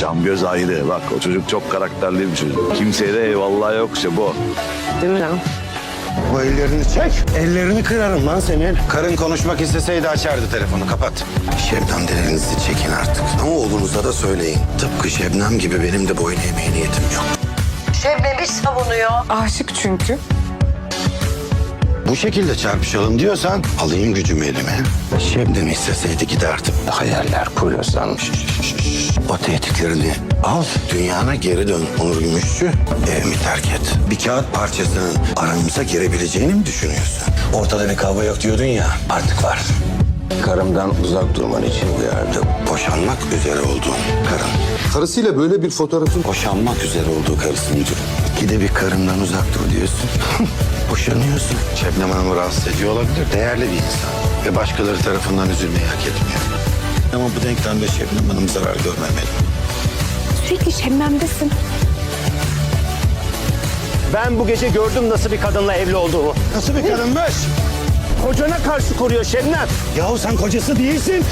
Cam göz ayrı. Bak o çocuk çok karakterli bir çocuk. Kimseye de eyvallah yok işte bu. Değil mi lan? Bu ellerini çek. Ellerini kırarım lan senin. Karın konuşmak isteseydi açardı telefonu. Kapat. Şebnem elinizi çekin artık. Ama oğlunuza da söyleyin. Tıpkı Şebnem gibi benim de boyun eğmeye niyetim yok. Şebnem'i savunuyor. Aşık çünkü. Bu şekilde çarpışalım diyorsan alayım gücümü elime. Şebnem isteseydi giderdim. Hayaller kuruyorsan o tehditlerini al. Dünyana geri dön Onur Gümüşçü. Evimi terk et. Bir kağıt parçasının aramıza girebileceğini mi düşünüyorsun? Ortada bir kavga yok diyordun ya artık var. Karımdan uzak durman için uyardım. Boşanmak üzere olduğun karım. Karısıyla böyle bir fotoğrafın Boşanmak üzere olduğu karısını. İkide bir karımdan uzak dur diyorsun. Boşanıyorsun. Şebnem Hanım'ı rahatsız ediyor olabilir. Değerli bir insan. Ve başkaları tarafından üzülmeyi hak etmiyor. Ama bu denklemde Şebnem Hanım zarar görmemeli. Sürekli Şebnem'desin. Ben bu gece gördüm nasıl bir kadınla evli olduğunu. Nasıl bir kadınmış? Kocana karşı koruyor Şebnem. Yahu sen kocası değilsin.